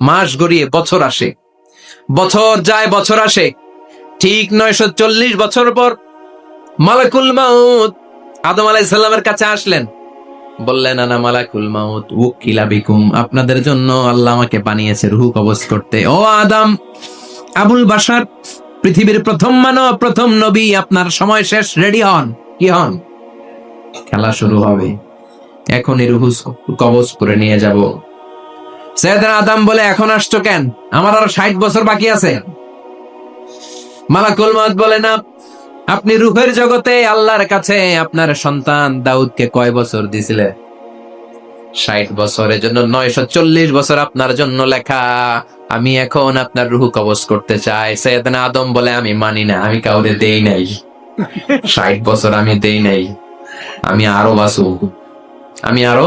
মাস গড়িয়ে বছর আসে। বছর যায়, বছর আসে। ঠিক নয়শো চল্লিশ বছর পর মালাকুল মাউত আদম আলাইসাল্লামের কাছে আসলেন। বললেন, আনা মালাকুল মাউত, উকিলা আপনাদের জন্য আল্লাহ আমাকে বানিয়েছে রুহ কবজ করতে। ও আদম, আবুল বাসার পৃথিবীর প্রথম মানব, প্রথম নবী, আপনার সময় শেষ, রেডি হন। কি হন? খেলা শুরু হবে। এখনই রুহু কবজ করে নিয়ে যাব। সৈয়দনা আদম বলে, এখন আসছো কেন? আমার আরও ষাট বছর বাকি আছে। মালাকুল মত বলে, না, আপনি রুহের জগতে আল্লাহর কাছে আপনার সন্তান দাউদকে কয় বছর দিছিলেন ষাট বছরের জন্য নয়শো চল্লিশ বছর আপনার জন্য লেখা। আমি এখন আপনার রুহু কবজ করতে চাই। সৈয়দনা আদম বলে, আমি মানি না, আমি কাউরে দেই নাই। ষাট বছর আমি দেই নাই। আমি আরও বাঁচবো। আমি আরও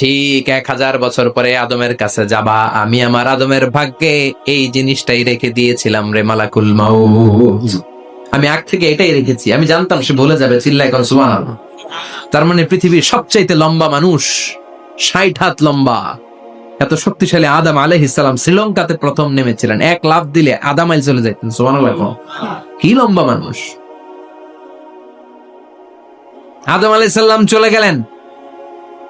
ঠিক এক হাজার বছর পরে আদমের কাছে যাবা। আমি আমার আদমের ভাগ্যে এই জিনিসটাই রেখে দিয়েছিলাম রে মালাকুল মাউত। আমি আগ থেকে এটাই রেখেছি। আমি জানতাম সে ভুলে যাবে চিল্লাই এখন সুবহান তার মানে পৃথিবীর সবচাইতে লম্বা মানুষ, ষাট হাত লম্বা, এত শক্তিশালী আদাম আলহিসাম শ্রীলঙ্কাতে প্রথম নেমেছিলেন। এক লাভ দিলে আদাম আইল চলে যাইতেন সোমান কি লম্বা মানুষ। আদম আলাইসাল্লাম চলে গেলেন।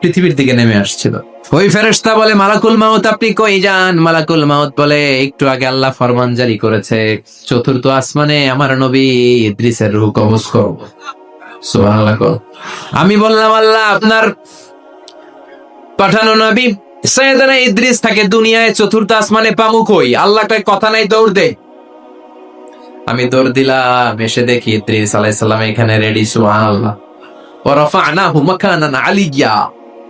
পৃথিবীর দিকে নেমে আসছিল। ওই ফেরেশতা বলে, মালাকুল মাউত, আপনি কই যান? মালাকুল মাউত বলে, একটু আগে আল্লাহ ফরমান জারি করেছে। চতুর্থ আসমানে আমার নবী ইদ্রিসের রূহ কবজ করো সুবহানাল্লাহ কর। আমি বললাম, আল্লাহ, আপনার পাঠানো নবী সৈয়দানা ইদ্রিস থাকে দুনিয়ায় চতুর্থ আসমানে পামু কই? আল্লাহ কয়, কথা নাই, দৌড় দে। আমি দৌড় দিলাম, এসে দেখি ইদ্রিস আলাইহিস সালাম এখানে রেডি সুবহানাল্লাহ। ওয়া রাফা'নাহু মাকানান আলিয়্যা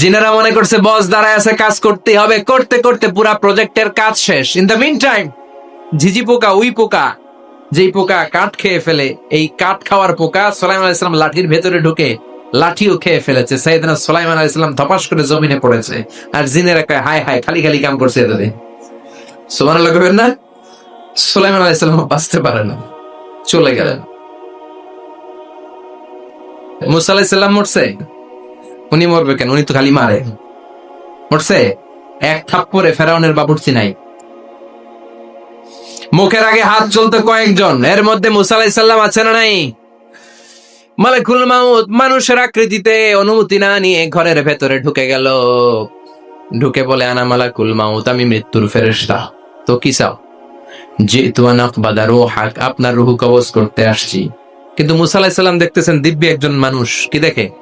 জিনেরা মনে করছে, বস, দাঁড়ায় আছে, কাজ করতে হবে। করতে করতে পুরা প্রজেক্টের কাজ শেষ। ইন দ্য মিন টাইম ঝিঝি পোকা, উই পোকা, যেই পোকা কাঠ খেয়ে ফেলে, এই কাঠ খাওয়ার পোকা সোলাইমান আলাইসালাম লাঠির ভেতরে ঢুকে লাঠিও খেয়ে ফেলেছে। সাইদিনা সোলাইমান আলাইসালাম ধপাস করে জমিনে পড়েছে। আর জিনের একটা হায় হায়, খালি খালি কাম করছে এতদিন সোমান লাগবেন না? সোলাইমান আলাইসালাম বাঁচতে পারে না। চলে গেলেন। মুসা আলাইসাল্লাম মরছে? উনি মরবে কেন? উনি তো খালি মারে। মরছে? এক থাপ্পরে ফেরাউনের বাবুর্চি নাই। মুখের আগে হাত চলতে কয়েকজন। এর মধ্যে মুসা আলাইসাল্লাম আছে না নাই? মালাকুল মাউত মানুষের আকৃতিতে অনুমতি না নিয়ে ঘরের ভেতরে ঢুকে গেল। ঢুকে বলে, আনা মালাকুল মাউত, আমি মৃত্যুর ফেরেশতা। তো কি চাও? যে তুয়ানাকবাদা রোহাক, আপনার রুহু কবজ করতে আসছি। কিন্তু মুসা আলাইসাল্লাম দেখতেছেন দিব্য একজন মানুষ। কি দেখে?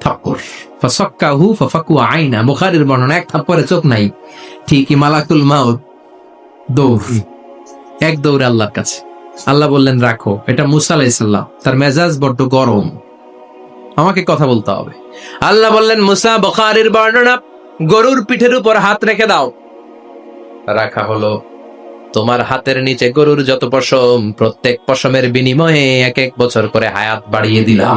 থাপ্পড় ফাসাক্কাহু ফাফাকু আইনা। বুখারীর বর্ণনা এক চোখ নাই। ঠিকই মালাকুল মাউত। দৌড়। এক দৌড়ে আল্লাহর কাছে। আল্লাহ বললেন রাখো এটা মুসা আলাইসাল্লাম তার মেজাজ বড্ড গরম। আমাকে কথা বলতে হবে। আল্লাহ বললেন মুসা বখারির বর্ণনা গরুর পিঠের উপর হাত রেখে দাও। রাখা হলো তোমার হাতের নিচে গরুর যত পশম প্রত্যেক পশমের বিনিময়ে এক এক বছর করে হায়াত বাড়িয়ে দিলাম।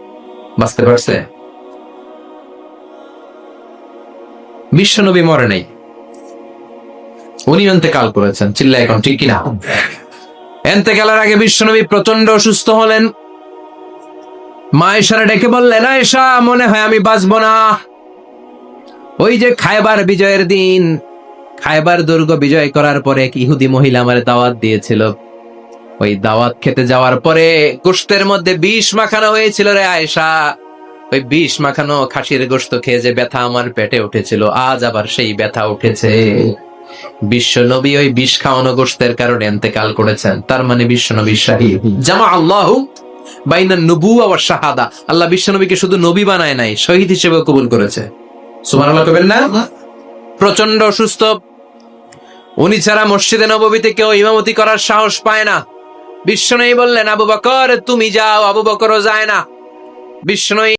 বাঁচতে পারছে। বিশ্বনবী মরে নাই। উনি অন্তেকাল করেছেন চিল্লা এখন ঠিক কিনা? এন্তেকালের আগে বিশ্বনবী প্রচণ্ড অসুস্থ হলেন। মা এসারা ডেকে বললেন, আয়েশা, মনে হয় আমি বাঁচবো না। ওই যে খায়বার বিজয়ের দিন খায়বার দুর্গ বিজয় করার পরে এক ইহুদি মহিলা আমার দাওয়াত দিয়েছিল। ওই দাওয়াত খেতে যাওয়ার পরে গোস্তের মধ্যে বিষ মাখানো হয়েছিল রে আয়েশা। ওই বিষ মাখানো খাসির গোস্ত খেয়ে যে ব্যথা আমার পেটে উঠেছিল, আজ আবার সেই ব্যথা উঠেছে। বিশ্ব নবী ওই বিষ খাওয়ানো কারণে এন্তেকাল করেছেন, তার মানে বিশ্ব নবী শাহিদ। জামা আল্লাহ বাইনা নবু আর শাহাদা। আল্লাহ বিশ্ব নবীকে শুধু নবী বানায় নাই, শহীদ হিসেবে কবুল করেছে। সুবহানাল্লাহ কবেন না? প্রচণ্ড অসুস্থ। উনি ছাড়া মসজিদে নববীতে কেউ ইমামতি করার সাহস পায় না। বিষ্ণু বললেন আবু বকর তুমি যাও আবু বকরও যায় না। বিষ্ণু